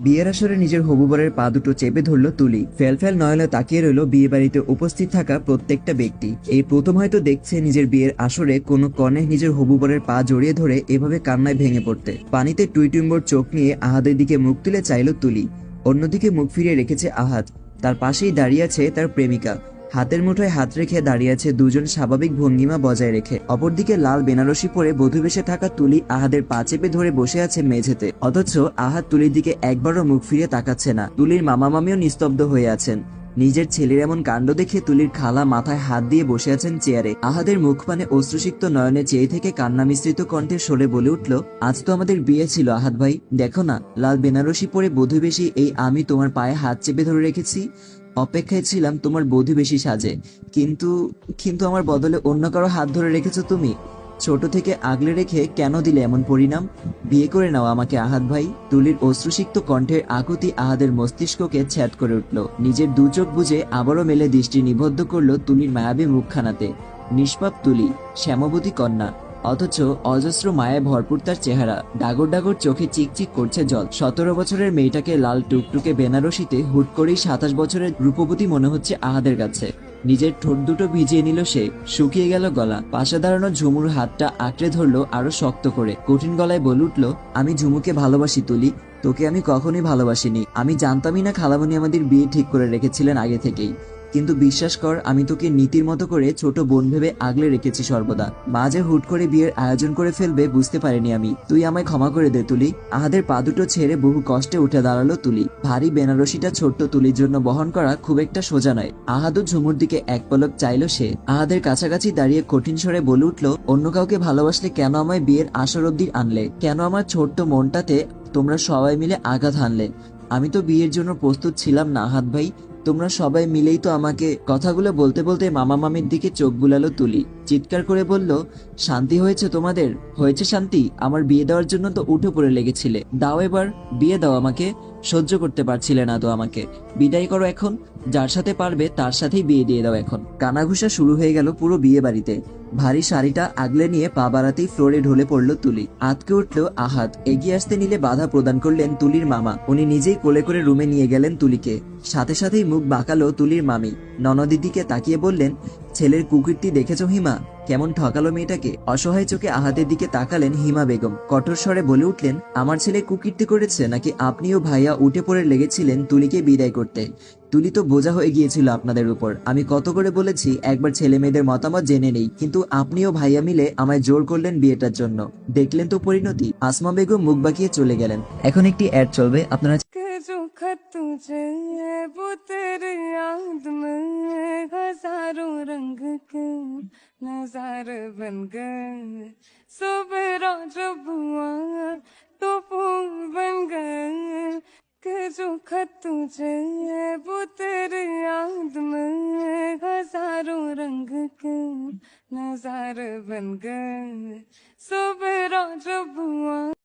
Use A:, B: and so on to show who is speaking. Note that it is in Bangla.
A: বিয়ের আসরে নিজের হবুবরের পা দুটো চেপে ধরল তুলি। ফেলফেল নয়লা তাকিয়ে রইল বিয়ে বাড়িতে উপস্থিত থাকা প্রত্যেকটা ব্যক্তি। এই প্রথম হয়তো দেখছে নিজের বিয়ের আসরে কোনো কনে নিজের হবুবরের পা জড়িয়ে ধরে এভাবে কান্নায় ভেঙে পড়তে। পানিতে টুইটুম্বর চোখ নিয়ে আহাদের দিকে মুখ তুলে চাইল তুলি। অন্যদিকে মুখ ফিরিয়ে রেখেছে আহাদ। তার পাশেই দাঁড়িয়ে আছে তার প্রেমিকা। হাতের মুঠোয় হাত রেখে দাঁড়িয়ে আছে দুজন স্বাভাবিক ভঙ্গিমা বজায় রেখে। অপরদিকে লাল বেনারসি পরে বধুবেশে থাকা তুলি আহাদের পা চেপে ধরে বসে আছে মেঝেতে। অথচ আহাদ তুলির দিকে একবারও মুখ ফিরিয়ে তাকাচ্ছে না। তুলির মামা মামিও নিস্তব্ধ হয়ে আছেন। নিজের ছেলের এমন কাণ্ড দেখে তুলির খালা মাথায় হাত দিয়ে বসে আছেন চেয়ারে। আহাদের মুখ পানে অশ্রুসিক্ত নয়নে চেয়ে থেকে কান্না মিশ্রিত কণ্ঠে সরে বলে উঠল, আজ তো আমাদের বিয়ে ছিল আহাদ ভাই। দেখো না, লাল বেনারসি পরে বধূ বেশি এই আমি তোমার পায়ে হাত চেপে ধরে রেখেছি। অপেক্ষায় ছিলাম তোমার বধূ বেশি সাজে। কিন্তু কিন্তু আমার বদলে অন্য কারও হাত ধরে রেখেছো তুমি? ছোট থেকে আগলে রেখে কেন দিলে এমন পরিণাম? বিয়ে করে নাও আমাকে আহাদ ভাই। তুলির অশ্রুসিক্ত কণ্ঠের আকুতি আহাদের মস্তিষ্ককে ছ্যাদ করে উঠল। নিজের দু চোখ বুঝে আবারও মেলে দৃষ্টি নিবদ্ধ করল তুলির মায়াবী মুখখানাতে। নিষ্পাপ তুলি, শ্যামবতী কন্যা। অথচ অজস্র মায়ায় ভরপুর তার চেহারা। ডাগর ডাগর চোখে চিকচিক করছে জল। সতেরো বছরের মেয়েটাকে লাল টুকটুকে বেনারসিতে হুট করেই সাতাশ বছরের রূপবতী মনে হচ্ছে আহাদের কাছে। নিজের ঠোঁট দুটো ভিজিয়ে নিল সে, শুকিয়ে গেল গলা। পাশে দাঁড়ানো ঝুমুর হাতটা আঁকড়ে ধরলো আরও শক্ত করে। কঠিন গলায় বলে উঠল, আমি ঝুমুকে ভালোবাসি তুলি, তোকে আমি কখনোই ভালোবাসিনি। আমি জানতামই না খালামণি আমাদের বিয়ে ঠিক করে রেখেছিলেন আগে থেকেই। কিন্তু বিশ্বাস কর, আমি তোকে নীতির মতো করে ছোট বোন ভেবে আগলে রেখেছি সর্বদা। মা যে হুট করে বিয়ের আয়োজন করে ফেলবে বুঝতে পারিনি আমি। তুই আমায় ক্ষমা করে দে, তুলি। আহাদের পা দুটো ছেড়ে বহু কষ্টে উঠে দাঁড়াল তুলি। ভারী বেনারসিটা ছোট্ট তুলির জন্য বহন করা খুব একটা সোজা নয়। আহাদও ঝুমুর দিকে এক পলক চাইল সে। আহাদের কাছাকাছি দাঁড়িয়ে কঠিন স্বরে বলে উঠল, অন্য কাউকে ভালোবাসলে কেন আমায় বিয়ের আসর অব্দি আনলে? কেন আমার ছোট্ট মনটাতে তোমরা সবাই মিলে আঘাত হানলে? আমি তো বিয়ের জন্য প্রস্তুত ছিলাম না, আহাদ ভাই। তোমরা সবাই মিলেই তো আমাকে কথাগুলো বলতে বলতে মামা মামির দিকে চোখ বুলালো তুলি। চিৎকার করে বলল, শান্তি হয়েছে তোমাদের? হয়েছে শান্তি। আমার বিয়ে দেওয়ার জন্য তো উঠে পড়ে লেগেছিলে। দাও এবার, বিয়ে দাও আমাকে। সহ্য করতে পারছিলে না তো আমাকে। বিদায় করো এখন। যার সাথে পারবে তার সাথেই বিয়ে দিয়ে দাও এখন। কানাঘুষা শুরু হয়ে গেল পুরো বিয়ে বাড়িতে ভারী শাড়িটা আগলে নিয়ে পা বাড়াতেই ফ্লোরে ঢলে পড়ল তুলি। আতকে উঠল আহাত। এগিয়ে আসতে নিলে বাধা প্রদান করলেন তুলির মামা। উনি নিজেই কোলে করে রুমে নিয়ে গেলেন তুলিকে। সাথে সাথেই মুখ বাঁকালো তুলির মামি। ননদির দিকে তাকিয়ে বললেন, ছেলের কুকীর্তি দেখেছ হিমা? কেমন ঠকালো মেয়েটাকে? অসহায় চোখে আহাতের দিকে তাকালেন হিমা বেগম। কঠোর স্বরে বলে উঠলেন, আমার ছেলে কুকীর্তি করেছে, নাকি আপনিও ভাইয়া উঠে পড়ে লেগেছিলেন তুলিকে বিদায় করতে? তুলি তো বোঝা হয়ে গিয়েছিল আপনাদের উপর আমি কত করে বলেছি একবার ছেলে মেয়েদের মতামত জেনে নেই কিন্তু আপনিও ভাইয়া মিলে আমায় জোর করলেন বিয়েটার জন্য দেখলেন তো পরিণতি আসমা বেগম মুখ বাঁকিয়ে চলে গেলেন এখন একটি অ্যাড চলবে আপনারা
B: के जो खत तुझे वो तेरे याद में हजारों रंग के नजारे बन गए सवेरा जब हुआ तो फूल बन गए खतू तुझे वो तेरे याद में हज़ारों रंग के नजारे बन गए। सुबह रोज हुआ।